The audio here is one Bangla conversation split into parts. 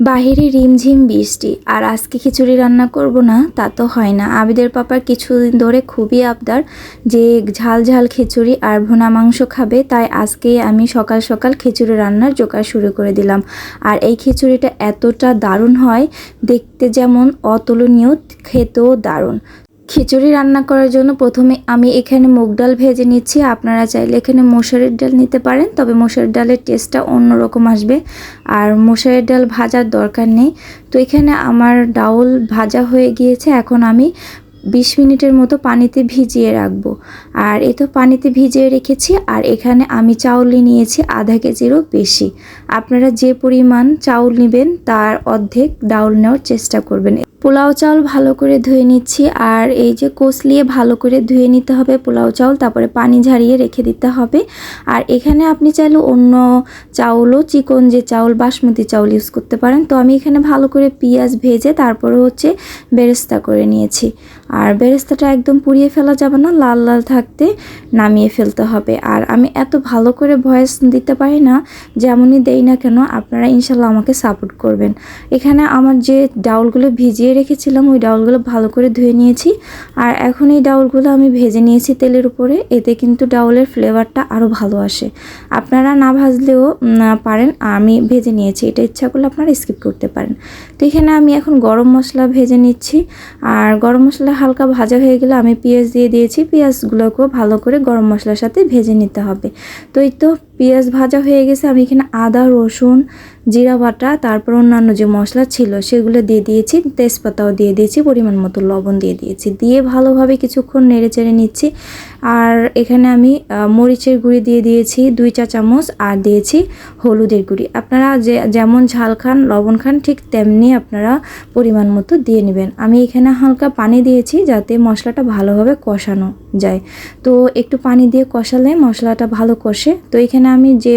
বাহিরে রিমঝিম বৃষ্টি, আর আজকে খিচুড়ি রান্না করব না, তা তো হয় না। আবিদের পাপার কিছুদিন ধরে খুবই আবদার যে ঝাল ঝাল খিচুড়ি আর ভোনা মাংস খাবে, তাই আজকেই আমি সকাল সকাল খিচুড়ি রান্নার জোগাড় শুরু করে দিলাম। আর এই খিচুড়িটা এতটা দারুণ হয়, দেখতে যেমন অতুলনীয়, খেতেও দারুণ। খিচুড়ি রান্না করার জন্য প্রথমে আমি এখানে মুগ ডাল ভেজে নিচ্ছি। আপনারা চাইলে এখানে মসুরের ডাল নিতে পারেন, তবে মসুরের ডালের টেস্টটা অন্যরকম আসবে। আর মসুরের ডাল ভাজার দরকার নেই। তো এখানে আমার ডাউল ভাজা হয়ে গিয়েছে। এখন আমি বিশ মিনিটের মতো পানিতে ভিজিয়ে রাখব। আর এ তো পানিতে ভিজিয়ে রেখেছি, আর এখানে আমি চাউল নিয়েছি আধা কেজিরও বেশি। আপনারা যে পরিমাণ চাউল নেবেন, তার অর্ধেক ডাউল নেওয়ার চেষ্টা করবেন। পোলাও চাউল ভালো করে ধুয়ে নিচ্ছি, আর এই যে কষলিয়ে ভালো করে ধুয়ে নিতে হবে পোলাও চাউল, তারপরে পানি ঝারিয়ে রেখে দিতে হবে। আর এখানে আপনি চাইলে অন্য চাউলও, চিকন যে চাউল, বাসমতি চাউল ইউজ করতে পারেন। তো আমি এখানে ভালো করে পেঁয়াজ ভেজে তারপরে হচ্ছে বেরেস্তা করে নিয়েছি। আর বেরেস্তাটা একদম পুড়িয়ে ফেলা যাবে না, লাল লাল থাকতে নামিয়ে ফেলতে হবে। আর আমি এত ভালো করে ভয়েস দিতে পারি না, যেমনই দেই না কেন, আপনারা ইনশাল্লাহ আমাকে সাপোর্ট করবেন। এখানে আমার যে ডাউলগুলো ভিজিয়ে রেখেছিলাম, ওই ডাউলগুলো ভালো করে ধুয়ে নিয়েছি। আর এখন এই ডাউলগুলো আমি ভেজে নিয়েছি তেলের উপরে, এতে কিন্তু ডাউলের ফ্লেভারটা আরও ভালো আসে। আপনারা না ভাজলেও পারেন, আমি ভেজে নিয়েছি। এটা ইচ্ছা করলে আপনারা স্কিপ করতে পারেন। তো এখানে আমি এখন গরম মশলা ভেজে নিচ্ছি। আর গরম মশলা হালকা ভাজা হয়ে গেলে আমি পেঁয়াজ দিয়ে দিয়েছি। পেঁয়াজগুলোকেও ভালো করে গরম মশলার সাথে ভেজে নিতে হবে। তো এই তো পেঁয়াজ ভাজা হয়ে গেছে। আমি এখানে আদা, রসুন জিরা বাটা, তারপর অন্যান্য যে মশলা ছিল সেগুলো দিয়ে দিয়েছি, তেজপাতাও দিয়ে দিয়েছি, পরিমাণ মতো লবণ দিয়ে দিয়েছি। দিয়ে ভালোভাবে কিছুক্ষণ নেড়ে চেড়ে নিচ্ছি। আর এখানে আমি মরিচের গুঁড়ি দিয়ে দিয়েছি দুই চা চামচ আর দিয়েছি হলুদের গুঁড়ি। আপনারা যে, যেমন ঝাল খান, লবণ খান, ঠিক তেমনি আপনারা পরিমাণ মতো দিয়ে নেবেন। আমি এখানে হালকা পানি দিয়েছি যাতে মশলাটা ভালোভাবে কষানো যায়। তো একটু পানি দিয়ে কষালে মশলাটা ভালো কষে। তো এখানে আমি যে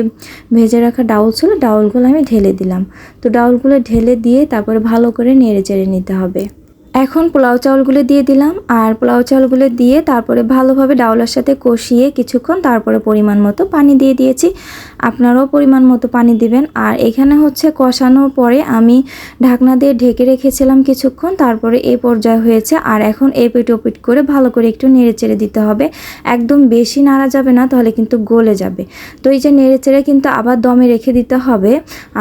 ভেজে রাখা ডাউল ছিল, ডাউলগুলো আমি ঢেলে দিলাম। তো ডাউলগুলো ঢেলে দিয়ে তারপরে ভালো করে নেড়ে চেড়ে নিতে হবে। এখন পোলাও চাউলগুলো দিয়ে দিলাম। আর পোলাও চাউলগুলো দিয়ে তারপরে ভালোভাবে ডাউলের সাথে কষিয়ে কিছুক্ষণ তারপরে পরিমাণ মতো পানি দিয়ে দিয়েছি। আপনারাও পরিমাণ মতো পানি দিবেন। আর এখানে হচ্ছে কষানোর পরে আমি ঢাকনা দিয়ে ঢেকে রেখেছিলাম কিছুক্ষণ, তারপরে এই পর্যায়ে হয়েছে। আর এখন এপিট ওপিট করে ভালো করে একটু নেড়ে চেড়ে দিতে হবে। একদম বেশি নাড়া যাবে না, তাহলে কিন্তু গলে যাবে। তো এই যে নেড়ে চেড়ে কিন্তু আবার দমে রেখে দিতে হবে।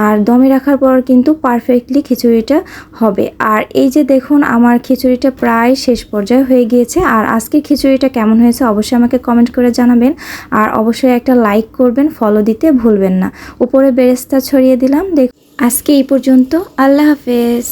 আর দমে রাখার পর কিন্তু পারফেক্টলি খিচুড়িটা হবে। আর এই যে দেখুন, আমার খিচুড়িটা প্রায় শেষ পর্যায়ে হয়ে গিয়েছে। আর আজকে খিচুড়িটা কেমন হয়েছে অবশ্যই আমাকে কমেন্ট করে জানাবেন। আর অবশ্যই একটা লাইক করবেন ফলো দিতে ভুলবেন না। উপরে বেরেস্তা ছড়িয়ে দিলাম দেখ আজকে এই পর্যন্ত আল্লাহ হাফেজ।